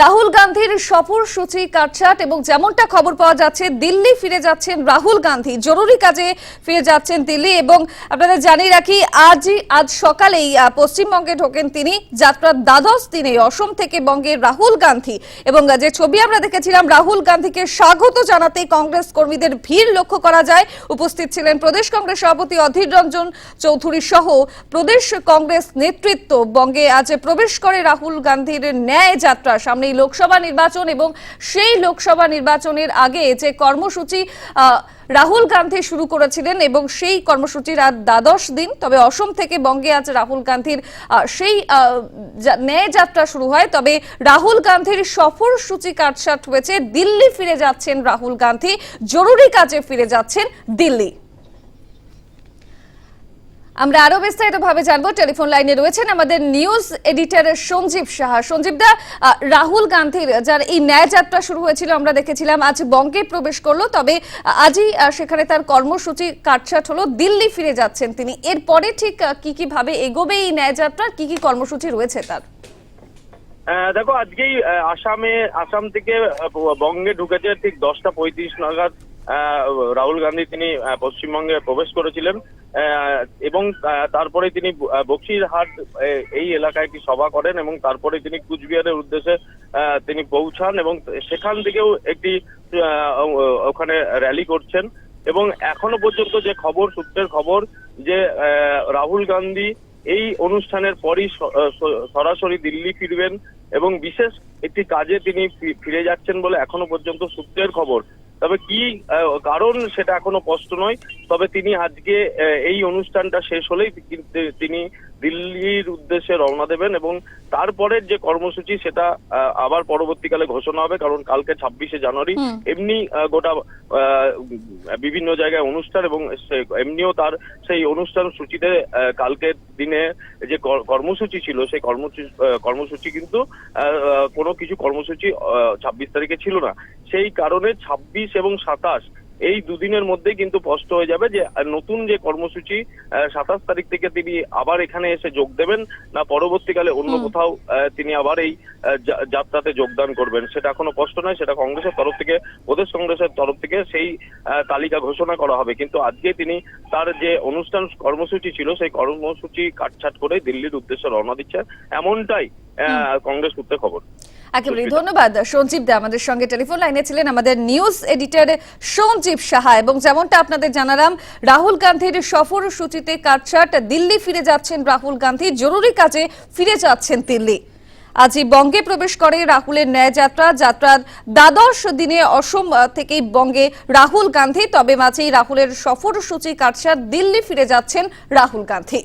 রাহুল গান্ধীর সফর সূচি কাটছাট এবং যেমনটা খবর পাওয়া যাচ্ছে, দিল্লি ফিরে যাচ্ছেন রাহুল গান্ধী। জরুরি কাজে ফিরে যাচ্ছেন দিল্লি এবং আপনাদের জানিয়ে রাখি আজই আজ সকালেই পশ্চিমবঙ্গে ঢোকেন তিনি। যাত্রার দ্বাদশ দিনে অসম থেকে বঙ্গের রাহুল গান্ধী এবং যে ছবি আমরা দেখেছিলাম, রাহুল গান্ধীকে স্বাগত জানাতে কংগ্রেস কর্মীদের ভিড় লক্ষ্য করা যায়। উপস্থিত ছিলেন প্রদেশ কংগ্রেস সভাপতি অধীর রঞ্জন চৌধুরী সহ প্রদেশ কংগ্রেস নেতৃত্ব। বঙ্গে আজ প্রবেশ করে রাহুল গান্ধীর ন্যায় যাত্রা। সামনেই লোকসভা নির্বাচন এবং সেই লোকসভা নির্বাচনের আগে যে কর্মসূচি রাহুল গান্ধী শুরু করেছিলেন এবং সেই কর্মসূচির আজ দ্বাদশ দিন। তবে অসম থেকে বঙ্গে আজ রাহুল গান্ধীর সেই ন্যায় যাত্রা শুরু হয়। তবে রাহুল গান্ধীর সফর সূচি কাটছাট হয়েছে। দিল্লি ফিরে যাচ্ছেন রাহুল গান্ধী। জরুরি কাজে ফিরে যাচ্ছেন দিল্লি। আমরা আরও বিস্তারিত ভাবে জানব। টেলিফোন লাইনে রয়েছেন আমাদের নিউজ এডিটর সঞ্জীব সাহা। সঞ্জীব দা রাহুল গান্ধীর, যার এই ন্যায় যাত্রা শুরু হয়েছিল, আমরা দেখেছিলাম, আজ বঙ্গে প্রবেশ করল। তবে আজই সেখানে তার কর্মসূচি কাটছাট হলো, দিল্লি ফিরে যাচ্ছেন তিনি। এরপরে ঠিক কি কি ভাবে এগোবে এই ন্যায় যাত্রা কি কি কর্মসূচি রয়েছে তার? দেখো, আজকেই আসামে, আসাম থেকে বঙ্গে ঢুকেছে ঠিক দশটা পঁয়ত্রিশ নাগাদ রাহুল গান্ধী তিনি পশ্চিমবঙ্গে প্রবেশ করেছিলেন। এবং তারপরে তিনি বক্সিরহাট এই এলাকায় একটি সভা করেন এবং তারপরে তিনি কুচবিহারের উদ্দেশ্যে তিনি পৌঁছান এবং সেখান থেকেও একটি ওখানে র্যালি করছেন। এবং এখনও পর্যন্ত যে খবর, সূত্রের খবর যে রাহুল গান্ধী এই অনুষ্ঠানের পরই সরাসরি দিল্লি ফিরবেন এবং বিশেষ একটি কাজে তিনি ফিরে যাচ্ছেন বলে এখনও পর্যন্ত সূত্রের খবর। তবে কি কারণ সেটা এখনও স্পষ্ট নয়। তবে তিনি আজকে এই অনুষ্ঠানটা শেষ হলেই তিনি দিল্লির উদ্দেশ্যে রওনা দেবেন এবং তারপরের যে কর্মসূচি সেটা আবার পরবর্তীকালে ঘোষণা হবে কারণ কালকে ছাব্বিশে জানুয়ারি এমনি গোটা বিভিন্ন জায়গায় অনুষ্ঠান এবং এমনিও তার সেই অনুষ্ঠান সূচিতে কালকের দিনে যে কর্মসূচি ছিল সেই কর্মসূচি কর্মসূচি কিন্তু কোনো কিছু কর্মসূচি ছাব্বিশ তারিখে ছিল না। সেই কারণে ছাব্বিশ এবং সাতাশ এই দুদিনের মধ্যেই কিন্তু স্পষ্ট হয়ে যাবে যে নতুন যে কর্মসূচি সাতাশ তারিখ থেকে তিনি আবার এখানে এসে যোগ দেবেন না পরবর্তীকালে অন্য কোথাও তিনি আবার এই যাত্রাতে যোগদান করবেন। সেটা এখনও স্পষ্ট নয় সেটা কংগ্রেসের তরফ থেকে প্রদেশ কংগ্রেসের তরফ থেকে সেই তালিকা ঘোষণা করা হবে। কিন্তু আজকে তিনি তার যে অনুষ্ঠান কর্মসূচি ছিল সেই কর্মসূচি কাটছাট করে দিল্লির উদ্দেশ্যে রওনা দিচ্ছেন। এমনটাই আহ, কংগ্রেস সূত্রে খবর। একেবারে ধন্যবাদ। সঞ্জীব দা আমাদের সঙ্গে টেলিফোন লাইনে ছিলেন আমাদের নিউজ এডিটর সঞ্জীব সাহা এবং যেমনটা আপনাদের জানালাম রাহুল গান্ধীর সফর সূচিতে কাটছাট দিল্লি ফিরে যাচ্ছেন রাহুল গান্ধী জরুরি কাজে ফিরে যাচ্ছেন দিল্লি। আজই বঙ্গে প্রবেশ করে রাহুলের ন্যায় যাত্রা যাত্রার দ্বাদশ দিনে অসম থেকেই বঙ্গে রাহুল গান্ধী তবে মাঝেই রাহুলের সফর সূচি কাটছাট দিল্লি ফিরে যাচ্ছেন রাহুল গান্ধী।